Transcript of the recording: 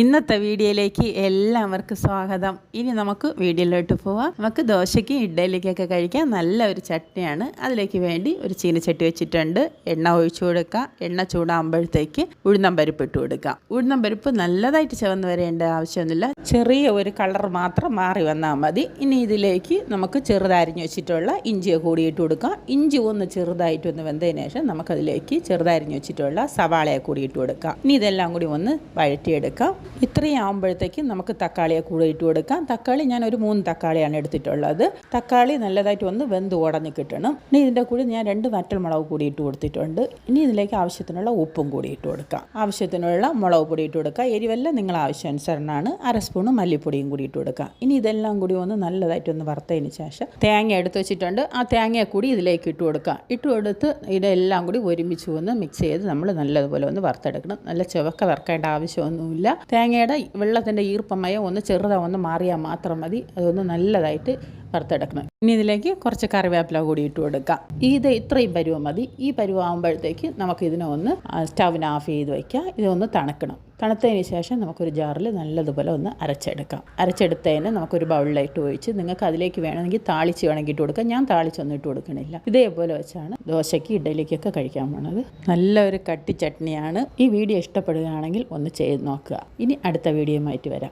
ഇന്നത്തെ വീഡിയോയിലേക്ക് എല്ലാവർക്കും സ്വാഗതം. ഇനി നമുക്ക് വീഡിയോയിലോട്ട് പോവാം. നമുക്ക് ദോശയ്ക്ക് ഇഡ്ഡലിക്കൊക്കെ കഴിക്കാൻ നല്ല ഒരു ചട്നിയാണ് അതിലേക്ക് വേണ്ടി ഒരു ചീനച്ചട്ടി വെച്ചിട്ടുണ്ട്. എണ്ണ ഒഴിച്ചു കൊടുക്കുക. എണ്ണ ചൂടാകുമ്പോഴത്തേക്ക് ഉഴുന്നം പരിപ്പ് ഇട്ട് കൊടുക്കുക. ഉഴുന്നം പരിപ്പ് നല്ലതായിട്ട് ചുവന്ന് വരേണ്ട ആവശ്യമൊന്നുമില്ല. ചെറിയ ഒരു കളർ മാത്രം മാറി വന്നാൽ മതി. ഇനി ഇതിലേക്ക് നമുക്ക് ചെറുതരിഞ്ഞ് വെച്ചിട്ടുള്ള ഇഞ്ചിയെ കൂടി ഇട്ട് കൊടുക്കാം ഇഞ്ചി ഒന്ന് ചെറുതായിട്ട് ഒന്ന് വെന്തതിന് ശേഷം നമുക്കതിലേക്ക് ചെറുതരിഞ്ഞ് വെച്ചിട്ടുള്ള സവാളയെ കൂടി ഇട്ട് കൊടുക്കാം ഇനി ഇതെല്ലാം കൂടി ഒന്ന് വഴറ്റിയെടുക്കാം. ഇത്രയും ആകുമ്പോഴത്തേക്കും നമുക്ക് തക്കാളിയെ കൂടെ ഇട്ട് കൊടുക്കാം. തക്കാളി ഞാൻ ഒരു മൂന്ന് തക്കാളിയാണ് എടുത്തിട്ടുള്ളത്. തക്കാളി നല്ലതായിട്ട് ഒന്ന് വെന്ത് ഉടഞ്ഞ് കിട്ടണം. ഇനി ഇതിന്റെ കൂടെ ഞാൻ രണ്ട് വറ്റൽമുളക് കൂടി ഇട്ട് കൊടുത്തിട്ടുണ്ട്. ഇനി ഇതിലേക്ക് ആവശ്യത്തിനുള്ള ഉപ്പും കൂടി ഇട്ട് കൊടുക്കാം. ആവശ്യത്തിനുള്ള മുളക് പൊടി ഇട്ട് കൊടുക്കുക എരിവെല്ലാം നിങ്ങൾ ആവശ്യാനുസരണമാണ്. അര സ്പൂണ് മല്ലിപ്പൊടിയും കൂടി ഇട്ട് കൊടുക്കുക ഇനി ഇതെല്ലാം കൂടി ഒന്ന് നല്ലതായിട്ട് ഒന്ന് വറുത്തതിന് ശേഷം തേങ്ങ എടുത്ത് വെച്ചിട്ടുണ്ട്. ആ തേങ്ങയെ കൂടി ഇതിലേക്ക് ഇട്ട് കൊടുക്കുക ഇട്ട് കൊടുത്ത് ഇതെല്ലാം കൂടി ഒരുമിച്ച് ഒന്ന് മിക്സ് ചെയ്ത് നമ്മൾ നല്ലതുപോലെ ഒന്ന് വറുത്തെടുക്കണം. നല്ല ചുവക്ക വറുക്കേണ്ട ആവശ്യമൊന്നുമില്ല. തേങ്ങയുടെ വെള്ളത്തിന്റെ ഈർപ്പമയം ഒന്ന് ചെറുതായി ഒന്ന് മാറിയാൽ മാത്രം മതി. അതൊന്ന് നല്ലതായിട്ട് വറുത്തെടുക്കണം. ഇനി ഇതിലേക്ക് കുറച്ച് കറിവേപ്പില കൂടി ഇട്ട് കൊടുക്കാം. ഇത് ഇത്രയും പരുവം മതി. ഈ പരുവാകുമ്പോഴത്തേക്ക് നമുക്ക് ഇതിനെ ഒന്ന് സ്റ്റവിന് ഓഫ് ചെയ്ത് വയ്ക്കുക ഇതൊന്ന് തണുക്കണം. തണുത്തതിന് ശേഷം നമുക്കൊരു ജാറിൽ നല്ലതുപോലെ ഒന്ന് അരച്ചെടുക്കാം. അരച്ചെടുത്തതിന് നമുക്കൊരു ബൗളിലായിട്ട് ഒഴിച്ച് നിങ്ങൾക്ക് അതിലേക്ക് വേണമെങ്കിൽ താളിച്ച് വേണമെങ്കിൽ ഇട്ട് കൊടുക്കാം. ഞാൻ താളിച്ചൊന്നും ഇട്ട് കൊടുക്കണില്ല. ഇതേപോലെ വെച്ചാണ് ദോശയ്ക്ക് ഇഡലിക്കൊക്കെ കഴിക്കാൻ പോണത്. നല്ലൊരു കട്ടി ചട്നിയാണ്. ഈ വീഡിയോ ഇഷ്ടപ്പെടുകയാണെങ്കിൽ ഒന്ന് ചെയ്ത് നോക്കുക. ഇനി അടുത്ത വീഡിയോയുമായിട്ട് വരാം.